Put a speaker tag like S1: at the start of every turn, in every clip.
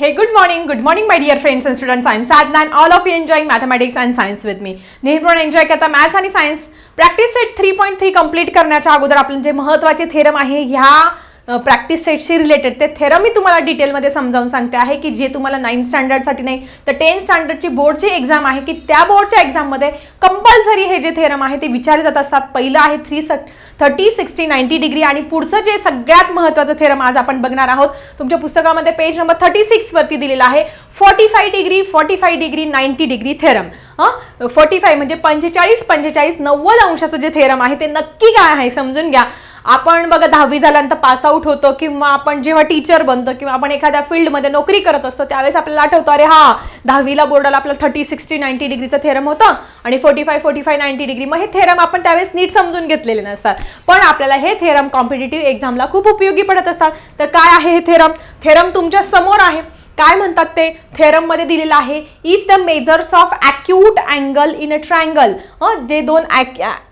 S1: Hey good morning good morning my dear friends and student science साधनान all of you enjoying mathematics and science with me नेहमी enjoy करता maths आणि science practice set three point three complete करण्याच्या अगोदर आपण जे महत्त्वाचे theorem आहे ह्या प्रॅक्टिस सेटशी रिलेटेड ते थेरम मी तुम्हाला डिटेलमध्ये समजावून सांगते आहे की जे तुम्हाला नाईन्थ स्टँडर्डसाठी नाही तर टेन्थ स्टँडर्डची बोर्डची एक्झाम आहे की त्या बोर्डच्या एक्झाममध्ये कंपल्सरी हे जे थेरम आहे ते विचारले जात असतात. पहिलं आहे थ्री स थर्टी सिक्स्टी नाईन्टी डिग्री आणि पुढचं जे सगळ्यात महत्त्वाचं थेरम आज आपण बघणार आहोत तुमच्या पुस्तकामध्ये पेज नंबर थर्टी सिक्सवरती दिलेला आहे. Forty five degree forty five degree ninety degree theorem हां? फोर्टी फाय म्हणजे पंचेचाळीस पंचेचाळीस नव्वद अंशाचं जे थेरम आहे ते नक्की काय आहे समजून घ्या. आपण बघा दहावी झाल्यानंतर पास आउट होतो किंवा आपण जेव्हा टीचर बनतो किंवा आपण एखाद्या फील्डमध्ये नोकरी करत असतो त्यावेळेस आपल्याला आठवतो अरे हा दहावीला बोर्डाला आपलं थर्टी सिक्स्टी नाईन्टी डिग्रीचं थेरम होतं आणि forty five forty five ninety degree मग हे थेरम आपण त्यावेळेस नीट समजून घेतलेले नसतात. पण आपल्याला हे थेरम कॉम्पिटेटिव्ह एक्झामला खूप उपयोगी पडत असतात. तर काय आहे हे थेरम थेरम तुमच्यासमोर आहे. काय म्हणतात ते? थेरममध्ये दिलेलं आहे. If the measures of acute angle in a triangle जे दोन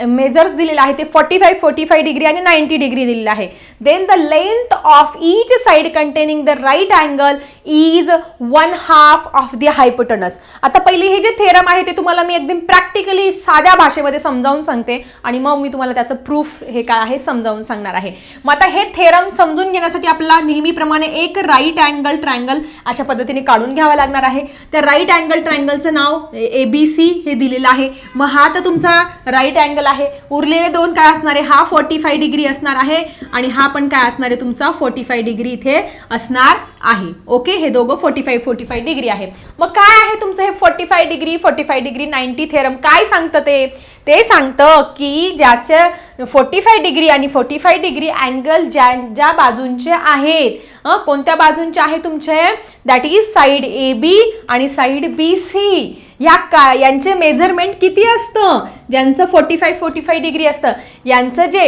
S1: मेजर्स दिलेले आहे ते forty five forty five degree आणि नाईन्टी डिग्री दिलेलं आहे. Then the length of each side containing the right angle is one half of the hypotenuse आता पहिली हे जे थेरम आहे ते तुम्हाला मी एकदम प्रॅक्टिकली साध्या भाषेमध्ये समजावून सांगते आणि मग मी तुम्हाला त्याचं प्रूफ हे काय आहे समजावून सांगणार आहे. मग आता हे थेरम समजून घेण्यासाठी आपल्याला नेहमीप्रमाणे एक राईट अँगल ट्रायंगल अशा पद्धतीने काढून घ्यावा लागणार आहे. त्या राईट अँगल ट्रायंगलचं नाव ए बी सी हे दिलेलं आहे. मग हा तर तुमचा राईट अँगल आहे. उरलेले दोन काय असणार आहे? हा फोर्टी फाय डिग्री असणार आहे आणि हा पण काय असणार आहे? तुमचा फोर्टी फाय डिग्री इथे असणार आहे. ओके हे दोघं forty five forty five degree आहे. मग काय आहे तुमचं हे forty five degree forty five degree ninety theorem काय सांगतं ते? ते सांगतं की ज्याचं फोर्टी फाय डिग्री आणि फोर्टी फाय डिग्री अँगल ज्या ज्या बाजूंचे आहेत कोणत्या बाजूंचे आहे तुमचे? That is side A B आणि साईड बी सी ह्या का यांचे मेजरमेंट किती असतं? ज्यांचं forty five forty five degree असतं यांचं जे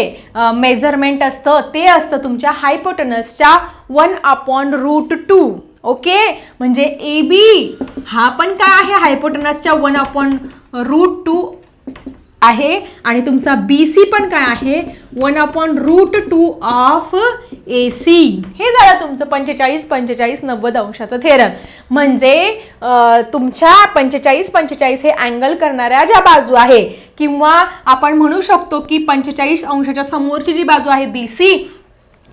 S1: मेजरमेंट असतं ते असतं तुमच्या हायपोटनसच्या one upon root two okay म्हणजे ए बी हा पण काय आहे? हायपोटनसच्या वन अपॉन रूट टू आहे आणि तुमचा बी सी पण काय आहे? One upon root two of A C हे झालं तुमचं पंचेचाळीस पंचेचाळीस नव्वद अंशाचं थेरम. म्हणजे तुमच्या पंचेचाळीस पंचेचाळीस हे अँगल करणाऱ्या ज्या बाजू आहे किंवा आपण म्हणू शकतो की पंचेचाळीस अंशाच्या समोरची जी बाजू आहे बी सी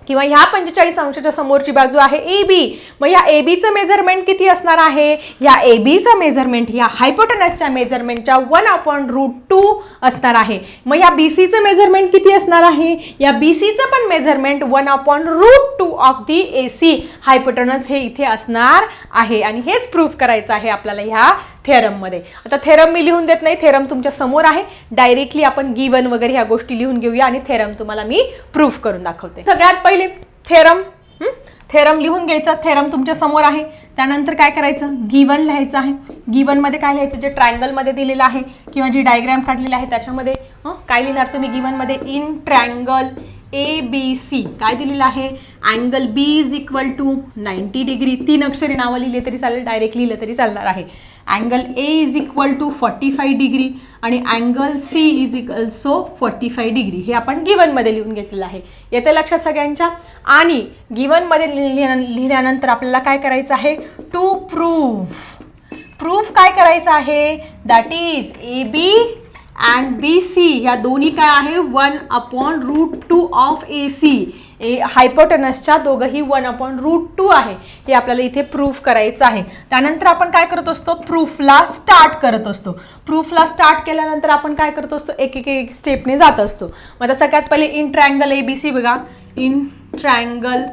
S1: किंवा ह्या पंचेचाळीस अंशाच्या समोरची बाजू आहे ए बी. मग ह्या ए बीचं मेजरमेंट किती असणार आहे? ह्या ए बीचं मेजरमेंट ह्या हायपोटनसच्या मेजरमेंटच्या वन अपॉन रूट टू असणार आहे. मग ह्या बी सीचं मेजरमेंट किती असणार आहे? या बी सीचं पण measurement one upon root two of the A C hypotenuse हे इथे असणार आहे. आणि हेच प्रूफ करायचं आहे आपल्याला ह्या थेरममध्ये आता थेरम मी लिहून देत नाही थेरम तुमच्यासमोर आहे. डायरेक्टली आपण गिवन वगैरे ह्या गोष्टी लिहून घेऊया आणि थेरम तुम्हाला मी प्रूफ करून दाखवते. सगळ्यात पहिले थेरम थेरम लिहून घ्यायचा थेरम तुमच्यासमोर आहे. त्यानंतर काय करायचं? गिवन लिहायचं आहे. गिवनमध्ये काय लिहायचं? जे ट्रायंगलमध्ये दिलेलं आहे किंवा जी डायग्रॅम काढलेली आहे त्याच्यामध्ये काय लिहिणार तुम्ही? गिवनमध्ये in triangle A B C. काय दिलेलं आहे? Angle B is equal to ninety degree. तीन अक्षरी नावं लिहिले तरी चालेल डायरेक्ट लिहिलं तरी चालणार आहे. Angle A is equal to forty five degree आणि angle C is equal to forty five degree हे आपण गिवनमध्ये लिहून घेतलेलं आहे. येते लक्षात सगळ्यांच्या? आणि गिवनमध्ये लिहिल्या लिहिल्यानंतर आपल्याला काय करायचं आहे? टू प्रूफ प्रूफ काय करायचं आहे? That is A B and B C ह्या दोन्ही काय आहे? One upon root two of A C A हायपोटनसच्या दोघंही वन अपॉन रूट टू आहे. हे आपल्याला इथे प्रूफ करायचं आहे. त्यानंतर आपण काय करत असतो? प्रूफला स्टार्ट करत असतो. प्रूफला स्टार्ट केल्यानंतर आपण काय करत असतो? एक एक एक स्टेपने जात असतो. मग आता सगळ्यात पहिले in triangle A B C बघा. In triangle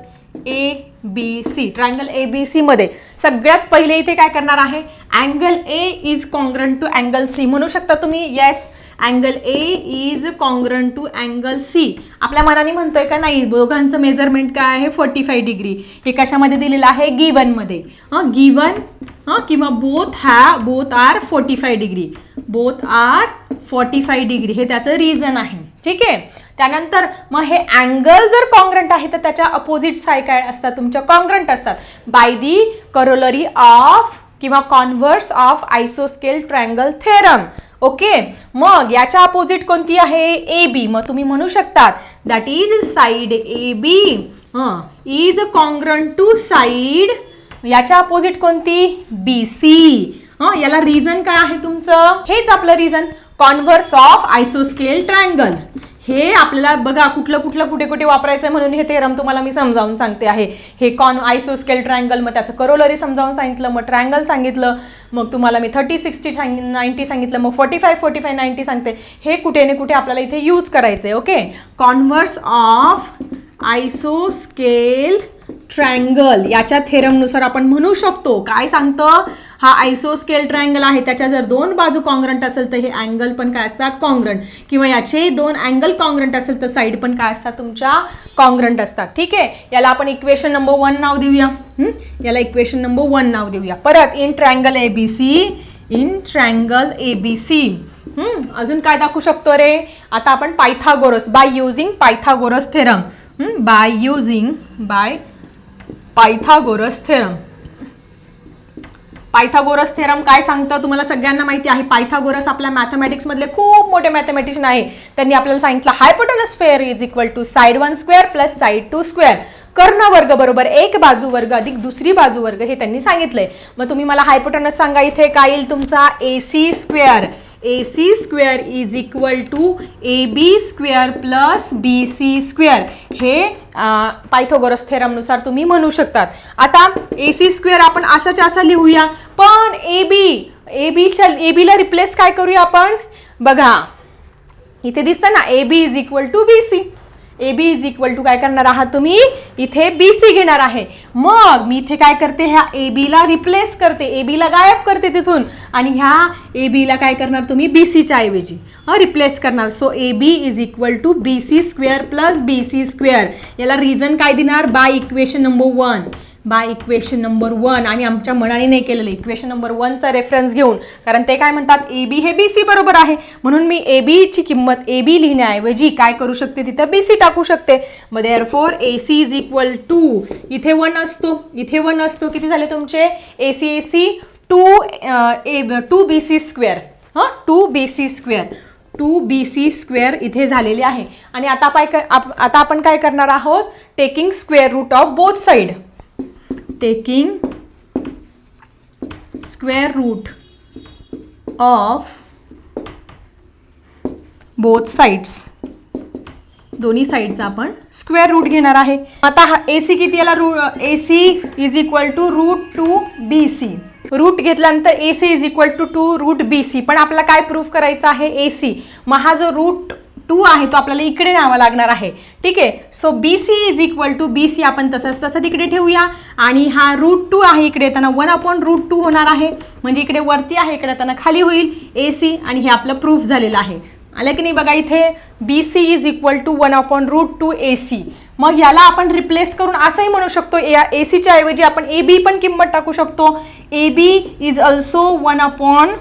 S1: A B C triangle A B सीमध्ये सगळ्यात पहिले इथे काय करणार आहे? Angle A is congruent to angle C म्हणू शकता तुम्ही? Yes angle A is congruent to angle C आपल्या मनाने म्हणतोय का नाही? दोघांचं मेजरमेंट काय आहे? फोर्टी फाय डिग्री हे कशामध्ये दिलेलं आहे? गिवनमध्ये हां गिवन हां किंवा बोथ हॅ both are forty five degree both are forty five degree हे त्याचं रिझन आहे. ठीक आहे? त्यानंतर मग हे अँगल जर कॉन्ग्रंट आहे तर त्याच्या अपोजिट साय काय असतात? तुमच्या कॉन्ग्रंट असतात. बाय दी करोलरी ऑफ किंवा कॉन्व्हर्स ऑफ आयसोस्केल ट्रायंगल थेरम ओके मग याच्या अपोजिट कोणती आहे? ए बी मग तुम्ही म्हणू शकतात that is side A B is congruent to side याच्या अपोजिट कोणती? बी सी याला रिझन काय आहे तुमचं? हेच आपलं रिझन कॉन्व्हर्स ऑफ आयसोस्केल ट्रायंगल हे आपल्याला बघा कुठलं कुठलं कुठे कुठे वापरायचं म्हणून हे थेरम तुम्हाला मी समजावून सांगते आहे. हे कॉन आयसोस्केल ट्रायंगल मग त्याचं करोलरी समजावून सांगितलं मग ट्रायंगल सांगितलं मग तुम्हाला मी थर्टी सिक्स्टी नाईन्टी सांगितलं मग forty five forty five ninety सांगते. हे कुठे ना कुठे आपल्याला इथे यूज करायचं आहे ओके कॉन्व्हर्स ऑफ आयसोस्केल ट्रायंगल याच्या थेरमनुसार आपण म्हणू शकतो. काय सांगतं? हा आयसोस्केल ट्रायंगल आहे. त्याच्या जर दोन बाजू कॉंग्रंट असेल तर हे अँगल पण काय असतात? कॉंग्रंट. किंवा याचे दोन अँगल कॉंग्रंट असेल तर साईड पण काय असतात? तुमच्या कॉंग्रंट असतात. ठीक आहे? याला आपण इक्वेशन नंबर वन नाव देऊया. याला इक्वेशन नंबर वन नाव देऊया. परत in triangle A B C in triangle A B C अजून काय दाखवू शकतो रे? आता आपण Pythagoras by using Pythagoras theorem by using by Pythagoras theorem Pythagoras theorem काय सांगतं तुम्हाला सगळ्यांना माहिती आहे. पायथागोरस आपल्या मॅथमॅटिक्समधले खूप मोठे मॅथमॅटिशियन आहे. त्यांनी आपल्याला सांगितलं hypotenuse square is equal to side one square plus side two square कर्ण वर्ग बरोबर एक बाजू वर्ग अधिक दुसरी बाजू वर्ग हे त्यांनी सांगितलंय. मग तुम्ही मला हायपोटनस सांगा इथे काय येईल तुमचा? A C square A C square is equal to A B square plus B C square हे पायथोगोरस थेरमनुसार तुम्ही म्हणू शकतात. आता ए सी स्क्वेअर आपण असाच्या असं लिहूया. पण ए बी ए बीच्या ए बीला रिप्लेस काय करूया आपण? बघा. इथे दिसतं ना A B is equal to B C A B is equal to काय करणार आहात तुम्ही? इथे बी सी घेणार आहे. मग मी इथे काय करते? ह्या ए बीला रिप्लेस करते. ए बीला गायब करते तिथून. आणि ह्या ए बीला काय करणार तुम्ही? बी सीच्या ऐवजी. हा रिप्लेस करणार. So A B is equal to B C square plus B C square याला रिझन काय देणार? By equation number one by equation number one आम्ही आमच्या मनाने नाही केलेलं. इक्वेशन नंबर वनचा रेफरन्स घेऊन. कारण ते काय म्हणतात? ए बी हे बी सी बरोबर आहे. म्हणून मी ए बीची किंमत ए बी लिहिण्याऐवजी काय करू शकते? तिथं बी सी टाकू शकते. मग therefore A C is equal to इथे वन असतो. इथे वन असतो. किती झाले तुमचे? A C A C two A two B C square हां? Two B C square two B C square इथे झालेले आहे. आणि आता पाय आता आपण काय करणार आहोत? Taking square root of both side taking square root of both sides. दोन्ही साईडचा आपण स्क्वेअर रूट घेणार आहे. आता हा ए सी किती याला root A C is equal to root two B C root घेतल्यानंतर A C is equal to two root B C पण आपल्याला काय प्रूफ करायचं आहे? ए सी मग हा जो रूट टू आहे तो आपल्याला इकडे न्यावा लागणार आहे. ठीक आहे? So B C is equal to B C आपण तसंच तसं तिकडे ठेवूया. आणि हा रूट टू आहे इकडे येताना वन अपॉन रूट टू होणार आहे. म्हणजे इकडे वरती आहे इकडे येताना खाली होईल ए सी आणि हे आपलं प्रूफ झालेलं आहे. आलं की नाही बघा इथे? B C is equal to one upon root two A C मग याला आपण रिप्लेस करून असंही म्हणू शकतो ए ए सीच्या ऐवजी आपण ए बी पण किंमत टाकू शकतो. A B is also one upon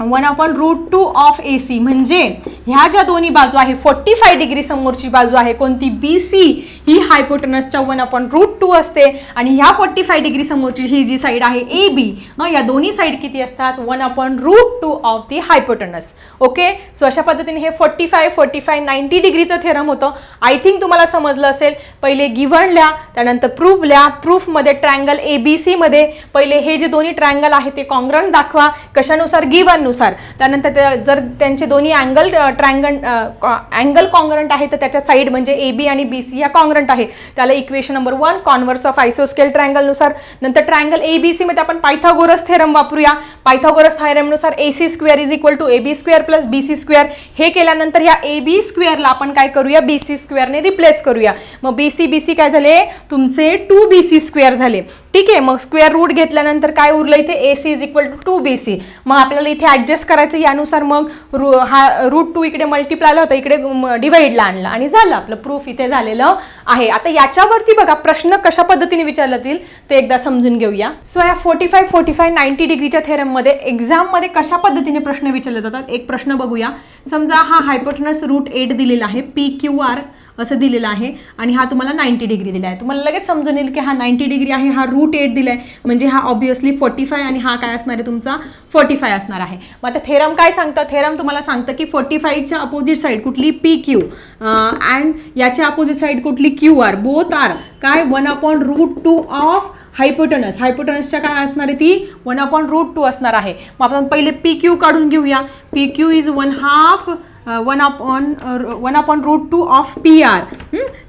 S1: one upon root two of A C म्हणजे ह्या ज्या दोन्ही बाजू आहे फोर्टी फाय डिग्री समोरची बाजू आहे कोणती? बी सी ही हायपोटनसच्या वन अपॉन रूट टू असते. आणि ह्या फोर्टी फाय डिग्री समोरची ही जी साईड आहे ए बी या दोन्ही साईड किती असतात? One upon root two of the hypotenuse okay so अशा पद्धतीने हे forty five forty five ninety डिग्रीचं theorem होतं. आय थिंक तुम्हाला समजलं असेल. पहिले गिव्हन लिहा त्यानंतर प्रूफ लिहा प्रूफमध्ये ट्रँगल ए बी सीमध्ये पहिले हे जे दोन्ही ट्रँगल आहे ते कॉंग्रन दाखवा. कशानुसार? गिवननुसार त्यानंतर ते- जर त्यांचे दोन्ही अँगल ट्रँगल अँगल कॉंग्रंट आहे तर त्याच्या साईड म्हणजे ए बी आणि बी सी या कॉन्ग्रंट आहे. त्याला equation number one converse of आयसोस्केल ट्रँगलनुसार नंतर ट्रँगल ए बी सी मध्ये आपण पायथागोरस थेरम वापरूया. Pythagoras थेरमनुसार A C square is equal to A B square plus B C square हे केल्यानंतर या ए बी स्क्वेअरला आपण काय करूया? बी सी स्क्वेअरने रिप्लेस करूया. मग बी सी बी सी काय झाले? तुमचे टू बी सी स्क्वेअर झाले. ठीक आहे मग स्क्वेअर रूट घेतल्यानंतर काय उरलं इथे? A C is equal to two B C मग आपल्याला इथे ॲडजस्ट करायचं यानुसार मग रू हा रूट टू इकडे मल्टिप्लायला होता इकडे डिवाईडला आणलं. आणि झालं आपलं प्रूफ इथे झालेलं आहे. आता याच्यावरती बघा प्रश्न कशा पद्धतीने विचारलातील ते एकदा समजून घेऊया. सो या forty five forty five ninety डिग्रीच्या थेरममध्ये एक्झाममध्ये कशा पद्धतीने प्रश्न विचारले जातात? एक प्रश्न बघूया. समजा हा हायपोटनस रूट एट दिलेला आहे पी क्यू आर असं दिलेलं आहे. आणि हा तुम्हाला नाईन्टी डिग्री दिला आहे तुम्हाला लगेच समजून येईल की हा नाईन्टी डिग्री आहे हा रूट एट दिला आहे म्हणजे हा ऑब्वियसली फोर्टी फाय आणि हा काय असणार आहे तुमचा? फोर्टी फाय असणार आहे. मग आता थेरम काय सांगतं? थेरम तुम्हाला सांगतं की फोर्टी फायच्या अपोजिट साईड कुठली पी क्यू अँड याच्या अपोजिट साईड कुठली क्यू आर बोथ आर काय? One upon root two of hypotenuse हायपोटनसच्या काय असणार आहे ती? वन अपॉन रूट टू असणार आहे. मग आपण पहिले पी क्यू काढून घेऊया. P Q is one half Uh, 1 upon uh, 1 upon root 2 of PR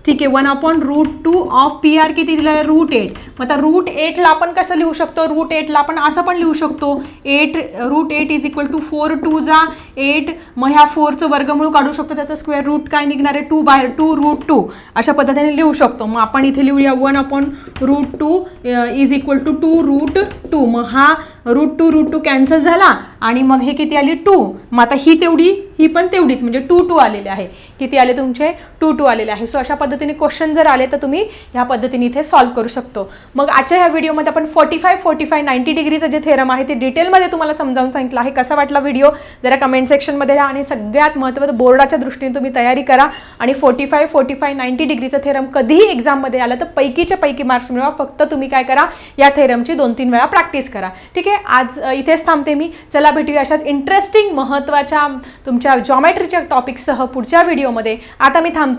S1: ठीक आहे one upon root two of P R किती दिलं आहे रूट एट मग आता रूट एटला आपण कसं लिहू शकतो? रूट एटला आपण असं पण लिहू शकतो. Eight root eight is equal to four two जा एट मग ह्या फोरचं वर्गमूळ काढू शकतो. त्याचं स्क्वेअर रूट काय निघणार आहे? Two by two root two अशा पद्धतीने लिहू शकतो. मग आपण इथे लिहूया one upon root two is equal to two root two मग हा root two root two cancel झाला आणि मग हे किती आली? टू मग आता ही तेवढी ही पण तेवढीच. म्हणजे टू टू आलेले आहे. किती आले तुमचे? टू टू आलेले आहे. सो अशा पद्धतीने क्वेश्चन जर आले तर तुम्ही ह्या पद्धतीने इथे सॉल्व करू शकतो. मग आजच्या ह्या व्हिडिओमध्ये आपण forty five forty five ninety डिग्रीचं जे थेरम आहे ते डिटेलमध्ये तुम्हाला समजावून सांगितलं आहे. कसा वाटला व्हिडिओ जरा कमेंट सेक्शनमध्ये द्या आणि सगळ्यात महत्त्वाचं बोर्डाच्या दृष्टीने तुम्ही तयारी करा. आणि forty five forty five ninety डिग्रीचं theorem कधीही एक्झाममध्ये आलं तर पैकीच्या पैकी मार्क्स मिळवा. फक्त तुम्ही काय करा या थेरमची दोन तीन वेळा प्रॅक्टिस करा. ठीक आहे? आज इथेच थांबते मी. चला भेटूया अशाच इंटरेस्टिंग महत्त्वाच्या तुमच्या जॉमेट्रीच्या टॉपिकसह पुढच्या व्हिडिओमध्ये आता मी थांबते.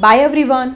S1: Bye every one